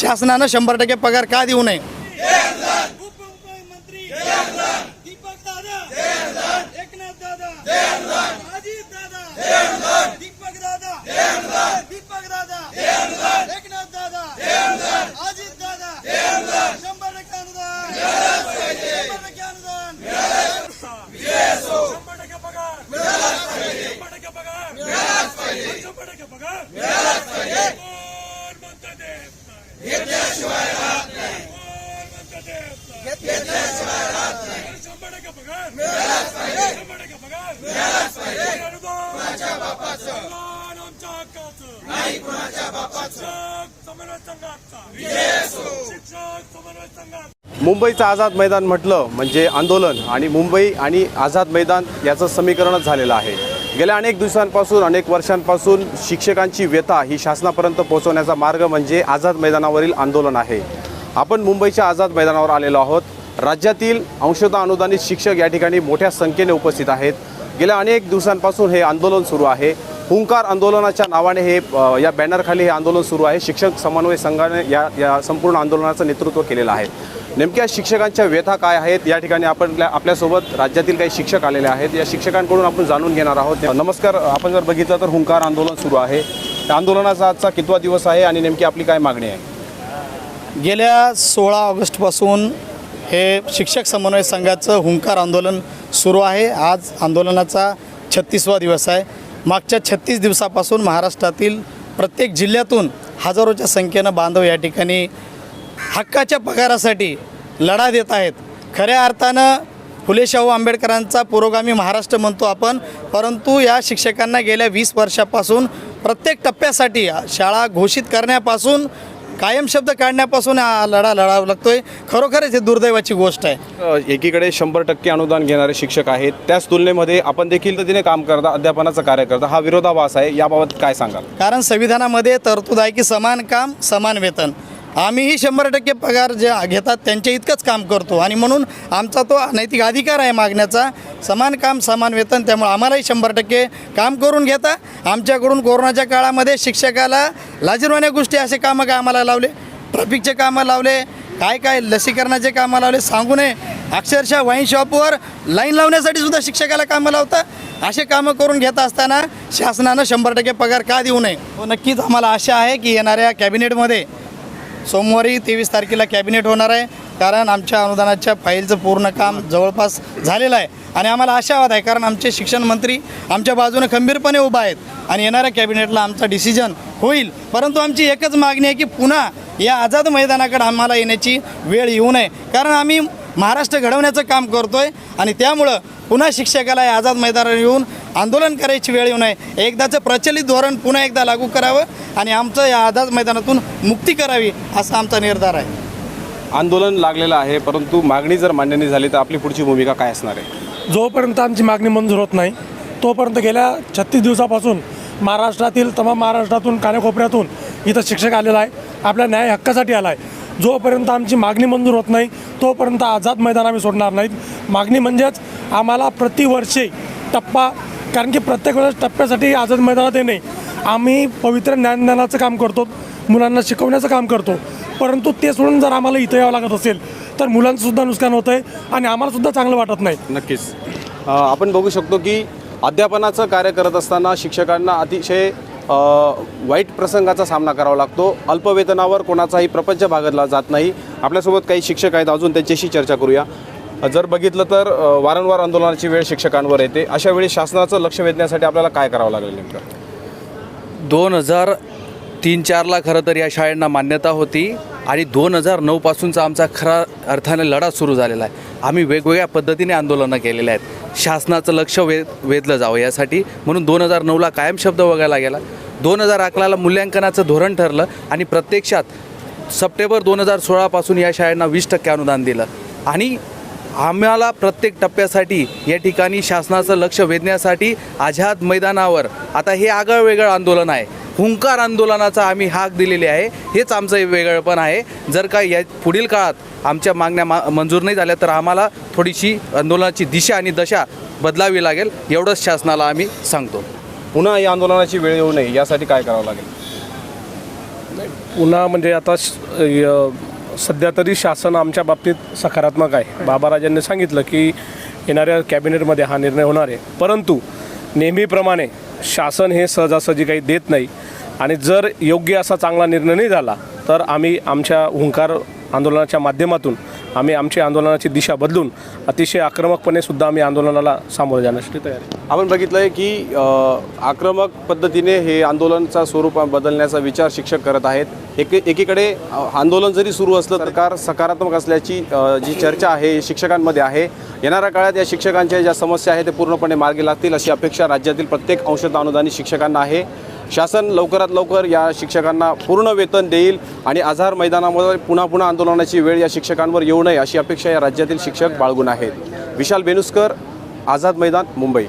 शासनानं शंभर टक्के पगार का देऊ नये? दीपक दादा एकनाथ दादा अजित दादा दीपक दादा दीपक दादा एकनाथ दादा अजित दादा शंभर टक्के अनुदान शंभर टक्के अनुदान शंभर टक्के पगार शंभर टक्के पगार पगार कोण देत नाही कोण देत नाही शंभर टक्के पगार शंभर टक्के पगार आमच्या हक्काचं? समन्वय संघाचा. शिक्षक समन्वय संघाचा. मुंबईचं आझाद मैदान म्हटलं म्हणजे आंदोलन आणि मुंबई आणि आझाद मैदान याचं समीकरणच झालेलं आहे. गेल्या अनेक दिवसांपासून अनेक वर्षांपासून शिक्षकांची व्यथा ही शासनापर्यंत पोहोचवण्याचा मार्ग म्हणजे आझाद मैदानावरील आंदोलन आहे. आपण मुंबईच्या आझाद मैदानावर आलेलो आहोत. राज्यातील अंशतः अनुदानित शिक्षक या ठिकाणी मोठ्या संख्येने उपस्थित आहेत. गेल्या अनेक दिवसांपासून हे आंदोलन सुरू आहे. हुंकार आंदोलनाच्या नावाने हे या बॅनरखाली हे आंदोलन सुरू आहे. शिक्षक समन्वय संघाने या या संपूर्ण आंदोलनाचं नेतृत्व केलेलं आहे. नेमक्या शिक्षकांच्या व्यथा काय आहेत? या ठिकाणी आपण आपल्यासोबत राज्यातील काही शिक्षक आलेले आहेत. या शिक्षकांकडून आपण जाणून घेणार आहोत. नमस्कार आपण जर बघितलं तर हुंकार आंदोलन सुरू आहे. त्या आंदोलनाचा आजचा कितवा दिवस आहे आणि नेमकी आपली काय मागणी आहे? गेल्या सोळा ऑगस्टपासून हे शिक्षक समन्वय संघाचं हुंकार आंदोलन सुरू आहे. आज आंदोलनाचा छत्तीसवा दिवस आहे. मागच्या छत्तीस दिवसापासून महाराष्ट्रातील प्रत्येक जिल्ह्यातून हजारोच्या संख्येनं बांधव या ठिकाणी हक्काच्या पगारासाठी लढा देत आहेत. खऱ्या अर्थानं फुले शाहू आंबेडकरांचा पुरोगामी महाराष्ट्र म्हणतो आपण. परंतु या शिक्षकांना गेल्या वीस वर्षापासून प्रत्येक टप्प्यासाठी शाळा घोषित करण्यापासून कायम शब्द काढण्यापासून हा लढा लढावा लागतोय. खरोखरच ही दुर्दैवाची गोष्ट आहे. अ, एकीकडे शंभर टक्के अनुदान घेणारे शिक्षक आहेत. त्याच तुलनेमध्ये आपण देखील तर तिने काम करता अध्यापनाचं कार्य करता. हा विरोधाभास आहे. याबाबत काय सांगाल? कारण संविधानामध्ये तरतूद आहे की समान काम समान वेतन. आम्हीही शंभर टक्के पगार जे घेतात त्यांच्या इतकंच काम करतो. आणि म्हणून आमचा तो नैतिक अधिकार आहे मागण्याचा. समान काम समान वेतन त्यामुळे आम्हालाही शंभर टक्के काम करून घेता. आमच्याकडून कोरोनाच्या काळामध्ये शिक्षकाला लाजीरवाण्या गोष्टी असे कामं काय आम्हाला लावले? ट्रॅफिकचे कामं लावले काय काय लसीकरणाचे कामं लावले सांगू नये. अक्षरशः वाईन शॉपवर लाईन लावण्यासाठी सुद्धा शिक्षकाला कामं लावता. असे कामं करून घेत असताना शासनानं शंभर टक्के पगार का देऊ नये? हो, नक्कीच. आम्हाला आशा आहे की येणाऱ्या कॅबिनेटमध्ये सोमवारी तेवीस तारखेला कॅबिनेट होणार आहे. कारण आमच्या अनुदानाच्या फाईलचं पूर्ण काम जवळपास झालेलं आहे. आणि आम्हाला आशावाद आहे कारण आमचे शिक्षण मंत्री आमच्या बाजूने खंबीरपणे उभा आहेत. आणि येणाऱ्या कॅबिनेटला आमचा डिसिजन होईल. परंतु आमची एकच मागणी आहे की पुन्हा या आझाद मैदानाकडे आम्हाला येण्याची वेळ येऊ नये. कारण आम्ही महाराष्ट्र घडवण्याचं काम करतो आहे आणि त्यामुळं पुन्हा शिक्षकाला या आझाद मैदानावर येऊन आंदोलन करायची वेळ येऊ नये. एकदाचं प्रचलित धोरण पुन्हा एकदा लागू करावं आणि आमचं या आझाद मैदानातून मुक्ती करावी असा आमचा निर्धार आहे. आंदोलन लागलेलं आहे परंतु मागणी जर मान्य नाही झाली तर आपली पुढची भूमिका काय असणार आहे? जोपर्यंत आमची मागणी मंजूर होत नाही तोपर्यंत गेल्या छत्तीस दिवसापासून महाराष्ट्रातील तमाम महाराष्ट्रातून कानेकोपऱ्यातून इथं शिक्षक आलेला आहे. आपल्या न्याय हक्कासाठी आला आहे. जोपर्यंत आमची मागणी मंजूर होत नाही तोपर्यंत आझाद मैदान आम्ही सोडणार नाहीत. मागणी म्हणजेच आम्हाला प्रतिवर्षी टप्पा कारण की प्रत्येक वेळेस टप्प्यासाठी आझाद मैदानात येणे आम्ही पवित्र ज्ञानदानाचं काम करतो मुलांना शिकवण्याचं काम करतो. परंतु ते सोडून जर आम्हाला इथं यावं लागत असेल तर मुलांचं सुद्धा नुकसान होतं आहे आणि आम्हाला सुद्धा चांगलं वाटत नाही. नक्कीच. आपण बघू शकतो की अध्यापनाचं कार्य करत असताना शिक्षकांना अतिशय वाईट प्रसंगाचा सामना करावा लागतो. अल्पवेतनावर कोणाचाही प्रपंच भागतला जात नाही. आपल्यासोबत काही शिक्षक आहेत अजून त्यांच्याशी चर्चा करूया. जर बघितलं तर वारंवार आंदोलनाची वेळ शिक्षकांवर येते. अशा वेळी शासनाचं लक्ष वेधण्यासाठी आपल्याला काय करावं लागेल नेमकं? दोन हजार तीन चारला खरं तर या शाळांना मान्यता होती आणि दोन हजार नऊपासूनचा आमचा खरा अर्थाने लढा सुरू झालेला आहे. आम्ही वेगवेगळ्या पद्धतीने आंदोलनं केलेली आहेत. शासनाचं लक्ष वेध वेधलं जावं यासाठी. म्हणून दोन हजार नऊला कायम शब्द वगळला गेला. दोन हजार अकराला मूल्यांकनाचं धोरण ठरलं आणि प्रत्यक्षात सप्टेंबर दोन हजार सोळापासून या शाळांना वीस टक्के अनुदान दिलं. आणि आम्हाला प्रत्येक टप्प्यासाठी या ठिकाणी शासनाचं लक्ष वेधण्यासाठी आझाद मैदानावर आता हे आगळं वेगळं आंदोलन आहे. हुंकार आंदोलनाचा आम्ही हाक दिलेली आहे. हेच आमचं वेगळेपण आहे. जर का या पुढील काळात आमच्या मागण्या मा मंजूर नाही झाल्या तर आम्हाला थोडीशी आंदोलनाची दिशा आणि दशा बदलावी लागेल एवढंच शासनाला आम्ही सांगतो. पुन्हा या आंदोलनाची वेळ येऊ नये यासाठी काय करावं लागेल? पुन्हा म्हणजे आता सध्या तरी शासन आमच्या बाबतीत सकारात्मक आहे. बाबाराजांनी सांगितलं की येणाऱ्या कॅबिनेटमध्ये हा निर्णय होणार आहे. परंतु नेहमीप्रमाणे शासन हे सहजासहजी काही देत नाही आणि जर योग्य असा चांगला निर्णय नाही झाला तर आम्ही आमच्या हुंकार आंदोलनाच्या माध्यमातून आम्ही आमची आंदोलनाची दिशा बदलून अतिशय आक्रमकपणे सुद्धा आम्ही आंदोलनाला सामोरं जाण्यासाठी तयार आहे. आपण बघितलंय की आक्रमक पद्धतीने हे आंदोलनचा स्वरूप बदलण्याचा विचार शिक्षक करत आहेत. एक एकीकडे आंदोलन जरी सुरू असलं सरकार सकारात्मक असल्याची जी चर्चा आहे शिक्षकांमध्ये आहे येणाऱ्या काळात या शिक्षकांच्या ज्या समस्या आहेत ते पूर्णपणे मार्गी लागतील अशी अपेक्षा राज्यातील प्रत्येक अंशतः अनुदानित शिक्षकांना आहे. शासन लवकरात लवकर या शिक्षकांना पूर्ण वेतन देईल आणि आझार मैदानामध्ये पुन्हा पुन्हा आंदोलनाची वेळ या शिक्षकांवर येऊ नये अशी अपेक्षा या राज्यातील शिक्षक बाळगून आहेत. विशाल बेनुस्कर आझाद मैदान मुंबई.